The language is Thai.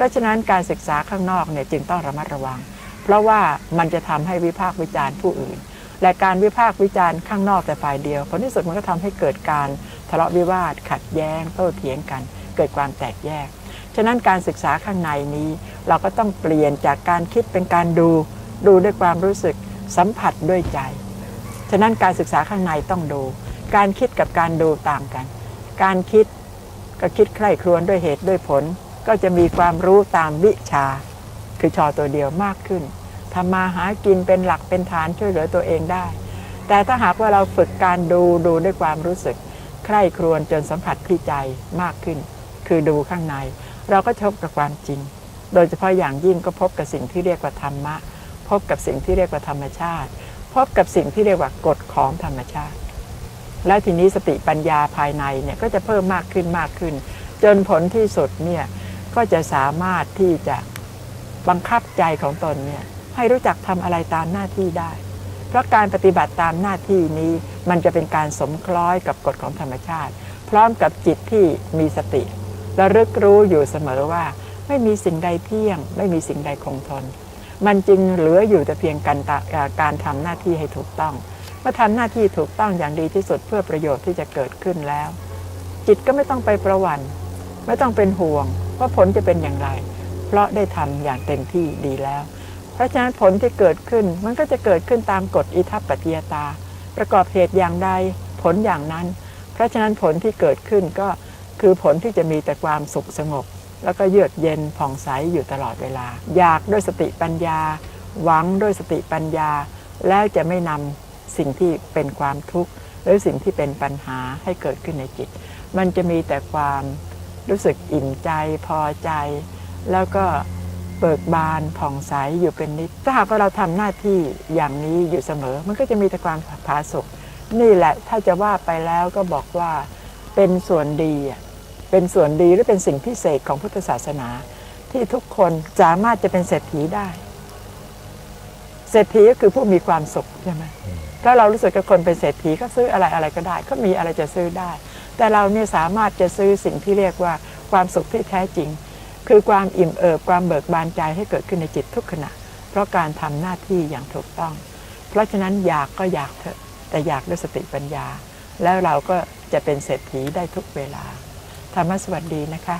ราะฉะนั้นการศึกษาข้างนอกเนี่ยจึงต้องระมัดระวัง เพราะว่ามันจะทำให้วิพากษ์วิจารณ์ผู้อื่น และการวิพากษ์วิจารณ์ข้างนอกแต่ฝ่ายเดียวผลที่สุดมันก็ทำให้เกิดการทะเลาะวิวาท ขัดแย้ง โต้เถียงกัน เกิดความแตกแยก ฉะนั้นการศึกษาข้างในนี้ เราก็ต้องเปลี่ยนจากการคิดเป็นการดูดูด้วยความรู้สึกสัมผัสด้วยใจ ฉะนั้นการศึกษาข้างในต้องดู การคิดกับการดูต่างกัน การคิดก็คิดใคร่ครวญด้วยเหตุด้วยผล ก็จะมีความรู้ตามวิชา คือชอตัวเดียวมากขึ้นทำมาหากินเป็นหลักเป็นฐานช่วยเหลือตัวเองได้ แต่ถ้าหากว่าเราฝึกการดูดูด้วยความรู้สึก ใคร่ครวญจนสัมผัสที่ใจมากขึ้น คือดูข้างใน เราก็พบกับความจริง โดยเฉพาะอย่างยิ่งก็พบกับสิ่งที่เรียกว่าธรรมะ พบกับสิ่งที่เรียกว่าธรรมชาติ พบกับสิ่งที่เรียกว่ากฎของธรรมชาติ และทีนี้สติปัญญาภายในเนี่ยก็จะเพิ่มมากขึ้นมากขึ้น จนผลที่สุดเนี่ย ก็จะสามารถที่จะบังคับใจของตนเนี่ยให้รู้จักทำอะไรตามหน้าที่ได้ เพราะการปฏิบัติตามหน้าที่นี้มันจะเป็นการสมคล้อยกับกฎของธรรมชาติ พร้อมกับจิตที่มีสติระลึกรู้อยู่เสมอว่า ไม่มีสิ่งใดเที่ยง ไม่มีสิ่งใดคงทน มันจึงเหลืออยู่แต่เพียงการการทำหน้าที่ให้ถูกต้องเมื่อทำหน้าที่ถูกต้องอย่างดีที่สุดเพื่อประโยชน์ที่จะเกิดขึ้นแล้ว จิตก็ไม่ต้องไปประวัน ไม่ต้องเป็นห่วงว่าผลจะเป็นอย่างไร เพราะได้ทำอย่างเต็มที่ดีแล้ว เพราะฉะนั้นผลที่เกิดขึ้นมันก็จะเกิดขึ้นตามกฎอิทัปปัจจยตา ประกอบเหตุอย่างใดผลอย่างนั้น เพราะฉะนั้นผลที่เกิดขึ้นก็คือผลที่จะมีแต่ความสุขสงบ แล้วก็เยือกเย็นผ่องใสอยู่ตลอดเวลา อยากด้วยสติปัญญา หวังด้วยสติปัญญา แล้วจะไม่นำสิ่งที่เป็นความทุกข์หรือสิ่งที่เป็นปัญหาให้เกิดขึ้นในจิต มันจะมีแต่ความ รู้สึกอิ่มใจพอใจ แล้วก็เบิกบานผ่องใสอยู่เป็นนิดถ้าหากว่าเราทำหน้าที่อย่างนี้อยู่เสมอ มันก็จะมีแต่ความผาสุกนี่แหละถ้าจะว่าไปแล้วก็บอกว่าเป็นส่วนดีอะเป็นส่วนดีหรือเป็นสิ่งพิเศษของพุทธศาสนา ที่ทุกคนสามารถจะเป็นเศรษฐีได้ เศรษฐีก็คือผู้มีความสุขใช่ไหมถ้าเรารู้สึกกับคนเป็นเศรษฐีก็ซื้ออะไรอะไรก็ได้ ก็มีอะไรจะซื้อได้ แต่เราเนี่ยสามารถจะซื้อสิ่งที่เรียกว่าความสุขที่แท้จริง คือความอิ่มเอิบความเบิกบานใจให้เกิดขึ้นในจิตทุกขณะ เพราะการทำหน้าที่อย่างถูกต้อง เพราะฉะนั้นอยากก็อยากเถอะแต่อยากด้วยสติปัญญา แล้วเราก็จะเป็นเศรษฐีได้ทุกเวลาธรรมสวัสดีนะคะ